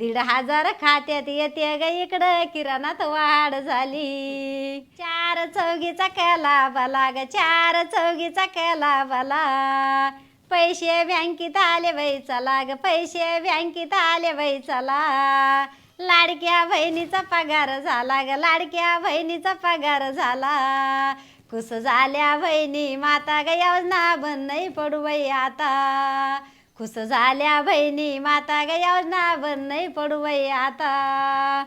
दीड हजार खात्यात येते ग इकडं. किराणात वाढ झाली. चार चौघीचा केला बला ग चार चौघीचा केला बला पैसे बँकेत आले बाई चला ग. पैसे बँकेत आले बाई चला. लाडक्या बहिणीचा पगार झाला ग लाडक्या बहिणीचा पगार झाला. कुस झाल्या बहिणी माता ग योजना बंद नाही पडू बाई आता. खुश झाल्या बहिणी माता गया योजना बंद नाही पडू बाई आता.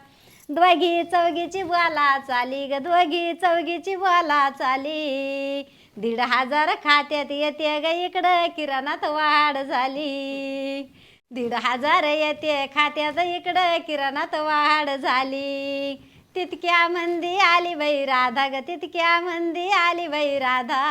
दोघी चौघीची बोला चाली ग दोघी चौघीची बोला चाली. दीड हजार खात्यात येते ग इकडं किराणात वाढ झाली. दीड हजार येते खात्यात इकडं किराणात वाढ झाली. तितक्या मंदी आली बाई राधा ग तितक्या मंदी आली बाई राधा.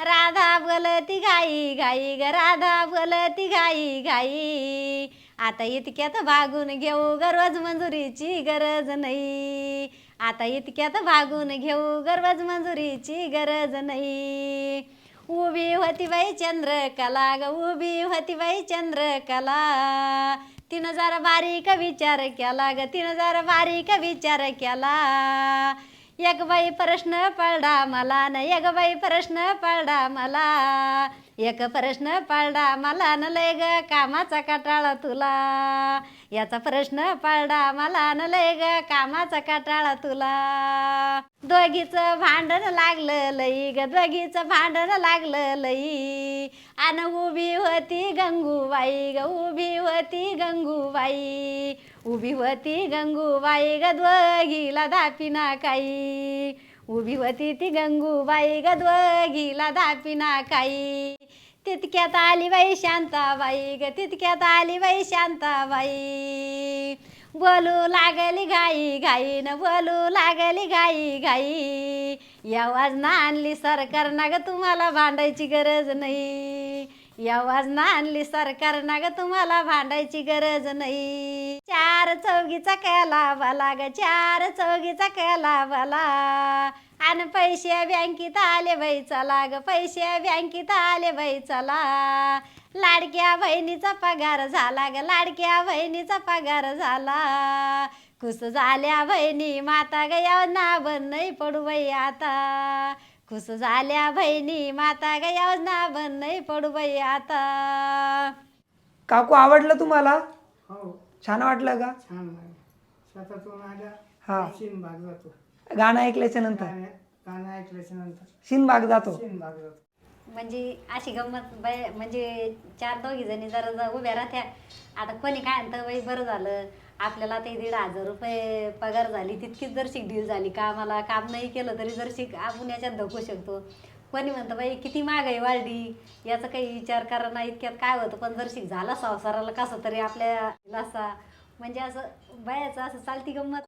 राधा बोलती गाई गाई ग राधा बोलती गाई गाई. आता इतक्यात भागून घेऊ गरज मंजुरीची गरज नाही. आता इतक्यात भागून घेऊ गरज मंजुरीची गरज नाही. उभी होती बाई चंद्रकला ग उभी होती बाई चंद्रकला. तिनं जरा बारीक विचार केला ग तिनं जरा बारीक विचार केला. एक बाई प्रश्न पडला मला न एक बाई प्रश्न पडला मला. एक प्रश्न पडला मला न लय ग कामाचा कटाळा तुला. याचा प्रश्न पडला मला न लय ग कामाचा कटाळा तुला. दोघीचं भांडण लागलं लई ग दोघीचं भांडण लागलं लई. आन उभी होती गंगूबाई ग उभी होती गंगूबाई. उभी होती गंगूबाई गद्वगीला दापिना काही. उभी होती ती गंगूबाई ग दापिना काही. तितक्यात आली बाई शांताबाई ग तितक्यात आली बाई शांताबाई. बोलू लागली घाई घाई न बोलू लागली घाई घाई. या वाजना आणली सरकार ना ग तुम्हाला भांडायची गरज नाही. या वाजना आणली सरकार ना ग तुम्हाला भांडायची गरज नाही. चार चौघीचा कला बाला ग चार चौघीचा कला बाला आणि पैसे बँकेत आले बाई चला ग पैसे बँकेत आले बाई चला लाडक्या बहिणीचा पगार झाला ग लाडक्या बहिणीचा पगार झाला. खुश झाल्या बहिणी माता ग ना बन नाही पडू बाई आता. खुश झाल्या बहिणी माता ग योजना बंद नाही पडू बाई आता. काकू आवडलं तुम्हाला? हो. छान वाटलं का? छान लागलं शेतातून आल्या हा. शिन भाग जातो. गाणं ऐकल्याच्या नंतर? गाणं गाणं ऐकल्याच्या नंतर. शिन बाग जातो? शिन भाग जातो. म्हणजे अशी गंमत बाय म्हणजे चार दोघी जणी जरा जरा उभ्या राहत्या. आता कोणी काय म्हणतं बाई बरं झालं. आपल्याला ते दीड हजार रुपये पगार झाली तितकीच जर शिक डील झाली कामाला काम नाही केलं तरी जर शिक आपण याच्यात धकू शकतो. कोणी म्हणतं बाई किती महागाई वाढली? याचा काही विचार करा ना इतक्यात काय होतं? पण जर शिक झाला संसाराला कसं तरी आपल्या असा म्हणजे असं बायाचं असं चालती गंमत.